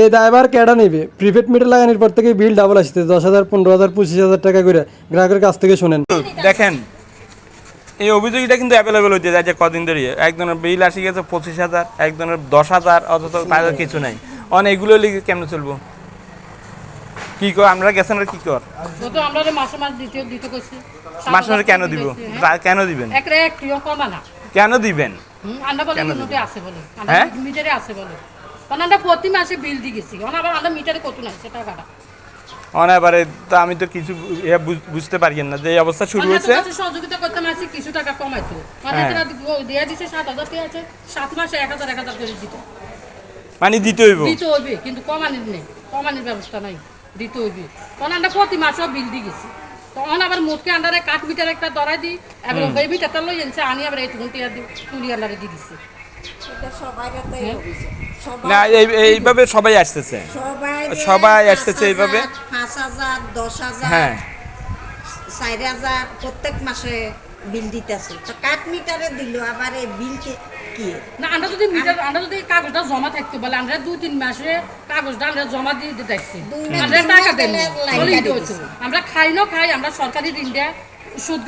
এই দায়ভার কেডা নেবে? প্রিপেড মিটার লাগানোর পর থেকে বিল ডাবল আসছে দশ হাজার পনেরো হাজার পঁচিশ হাজার টাকা করে। গ্রাহকের কাছ থেকে শোনেন। দেখেন এই অভিযোগটা কিন্তু অ্যাভেলেবেল হইতে যায় যে কদিন ধরে। একজনের বিল আসি গেছে পঁচিশ হাজার একজনের দশ হাজার অথচ তাদের কিছু নাই। অন এগুলো লিখে কেমনে চলবো? কি কর আমরা গেছেন আর কি কর? মাসে মাস দিতে দিতে করছি মাসে মাসে কেন দিব? কেন দিবেন? এক রে একটিও কমা না? কেন দিবেন? আমরা বলে কেন নোটে আছে বলে। হ্যাঁ? আছে বলে। কারণ আমরা প্রতি মাসে বিল দিয়ে গেছি। কারণ আবার মিটারে কত নাই সে টাকাটা অনেবারে তা আমি তো কিছু বুঝতে পারি না যে অবস্থা শুরু হয়েছে। সহযোগিতা করতে মাসে কিছু টাকা কমাইতো। মানে হ্যাঁ। দিছে সাত হাজার টাকা আছে সাত মাসে এক হাজার এক হাজার করে দিত। মানে দিতে হইব? দিতে হইবে কিন্তু কমানির নেই কমানির ব্যবস্থা নাই দিতে হইবে। কারণ আমরা প্রতি মাসেও বিল দিয়ে গেছি। তখন আবার মোটকে আন্ডারে কাঠ মিটার একটা ধরাই দিই এবং ওই মিটারটা লই এনছে আনি আবার এই টুকুন টিয়া দিই তুলি আন্ডারে দিয়ে দিছে। সবাই- না এই এইভাবে সবাই আসতেছে। সবাই আসতেছে এইভাবে? পাঁচ হাজার দশ হাজার হ্যাঁ। চার হাজার প্রত্যেক মাসে বিল দিতেছে। তো কাঠ মিটারে দিল আবার এই বিল কে- কি না আমরা যদি মিটার আমরা যদি কাগজটা জমা থাকতে বলে আমরা দুই তিন মাসে কাগজটা আমরা জমা দিয়ে দিতে দেখছি আমরা টাকা দেন। আমরা খাই না খাই আমরা সরকারি ঋণ দেয়া সুদ